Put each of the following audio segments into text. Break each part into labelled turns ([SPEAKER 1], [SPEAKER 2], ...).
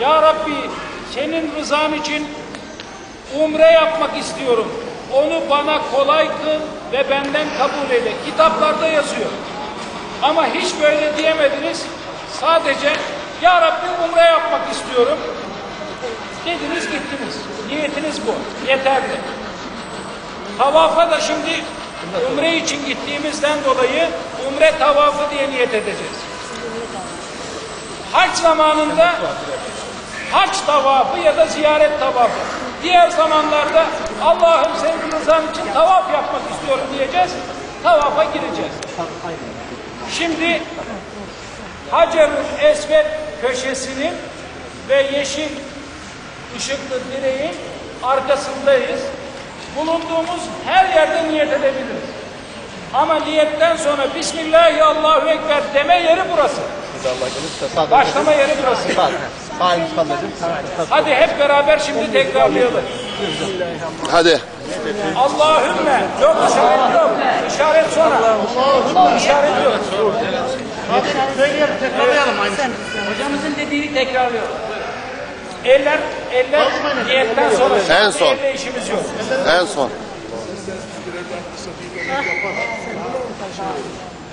[SPEAKER 1] Ya Rabbi senin rızan için umre yapmak istiyorum. Onu bana kolay kıl ve benden kabul eyle. Kitaplarda yazıyor. Ama hiç böyle diyemediniz. Sadece Ya Rabbi umre yapmak istiyorum. Dediniz gittiniz. Niyetiniz bu. Yeterli. Tavafa da şimdi umre için gittiğimizden dolayı umre tavafı diye niyet edeceğiz. Hac zamanında hac tavafı ya da ziyaret tavafı. Diğer zamanlarda Allah'ım senin rızan için tavaf yapmak istiyorum diyeceğiz. Tavafa gireceğiz. Şimdi Hacerül Esved köşesinin ve yeşil ışıklı direğin arkasındayız. Bulunduğumuz her yerde niyet edebiliriz. Ama niyetten sonra Bismillahi Allahu Ekber deme yeri burası. Başlama yeri burası.
[SPEAKER 2] Elimiz kalmayacak.
[SPEAKER 1] Hadi hep beraber şimdi tekrarlayalım.
[SPEAKER 3] Hadi.
[SPEAKER 1] Allahümme yok işaret yok. İşaret sonra. İşaret yok.
[SPEAKER 4] Hocamızın dediğini tekrarlıyor.
[SPEAKER 1] Eller, eller niyetten sonra.
[SPEAKER 3] En son.
[SPEAKER 1] Elle işimiz yok.
[SPEAKER 3] En son.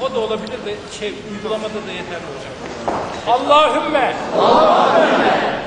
[SPEAKER 1] O da olabilir de şey uygulamada da yeterli olacak. Allahümme Allahümme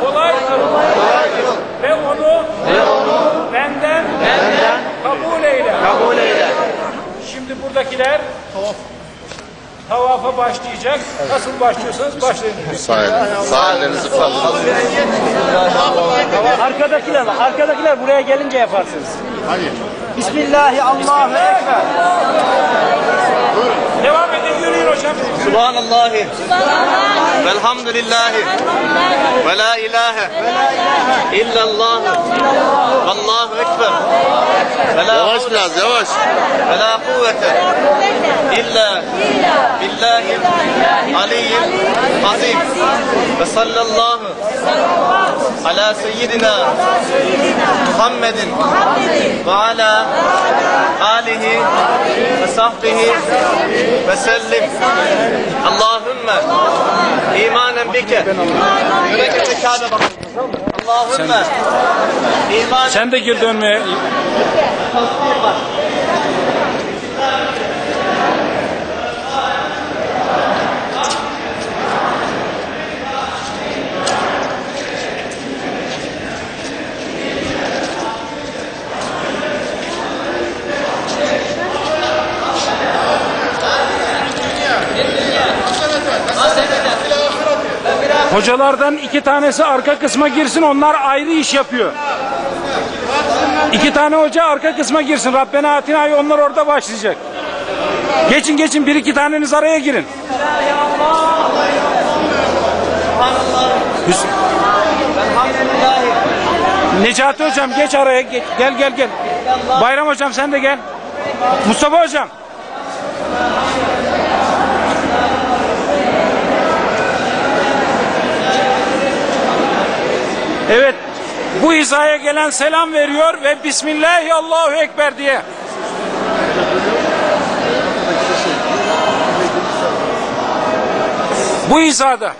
[SPEAKER 1] kolay kıl. Ve onu, benden, kabul eyle.
[SPEAKER 2] Kabul eyle.
[SPEAKER 1] Şimdi buradakiler tavafa başlayacak. Nasıl başlıyorsanız başlayın.
[SPEAKER 3] Sağ, el, sağ ellerinizi kaldırın.
[SPEAKER 5] Arkadakiler bak, arkadakiler buraya gelince yaparsınız. Bismillahi Allahu Ekber.
[SPEAKER 1] Devam edin yürüyün hocam.
[SPEAKER 2] Subhanallahi. Velhamdülillahi. Ve la ilahe. illallah. Allahu ekber. Ve
[SPEAKER 3] Yavaş biraz yavaş.
[SPEAKER 2] ve la kuvvete illa billahi aliyyil azim. Ve sallallahu ala seyyidina Muhammedin ve ala alihi ve sahbihi ve sellim. Allahümme imanen bike. Bakın. Allahümme
[SPEAKER 1] Sen de gir dönmeye. Hocalardan iki tanesi arka kısma girsin onlar ayrı iş yapıyor. İki tane hoca arka kısma girsin. Rabbena Atina'yı onlar orada başlayacak. Geçin geçin bir iki taneniz araya girin. Necati hocam geç araya. Gel gel gel. Bayram hocam sen de gel. Mustafa hocam. Evet. Bu hizaya gelen selam veriyor ve Bismillahi Allahu Ekber diye. Bu hizada.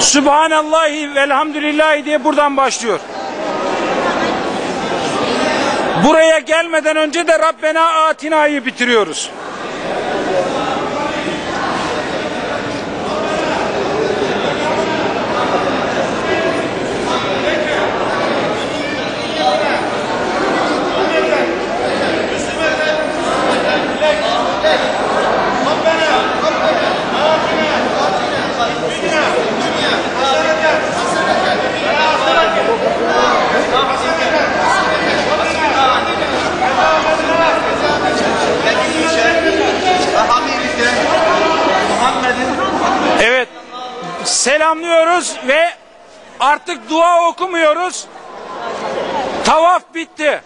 [SPEAKER 1] Sübhanallahi velhamdülillahi diye buradan başlıyor. Buraya gelmeden önce de Rabbena Atina'yı bitiriyoruz. Selamlıyoruz ve artık dua okumuyoruz. Tavaf bitti.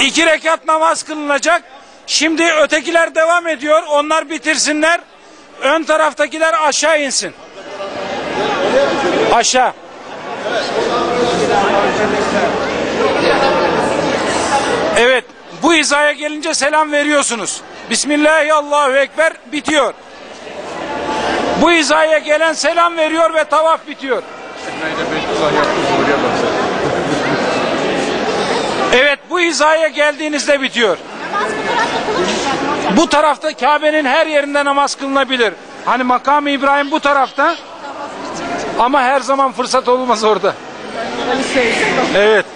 [SPEAKER 1] İki rekat namaz kılınacak. Şimdi ötekiler devam ediyor. Onlar bitirsinler. Ön taraftakiler aşağı insin. Aşağı. Evet. Bu hizaya gelince selam veriyorsunuz. Bismillahi Allahu Ekber bitiyor. Bu hizaya gelen selam veriyor ve tavaf bitiyor. Evet bu hizaya geldiğinizde bitiyor. Bu tarafta Kabe'nin her yerinde namaz kılınabilir. Hani makamı İbrahim bu tarafta. Ama her zaman fırsat olmaz orada. Evet.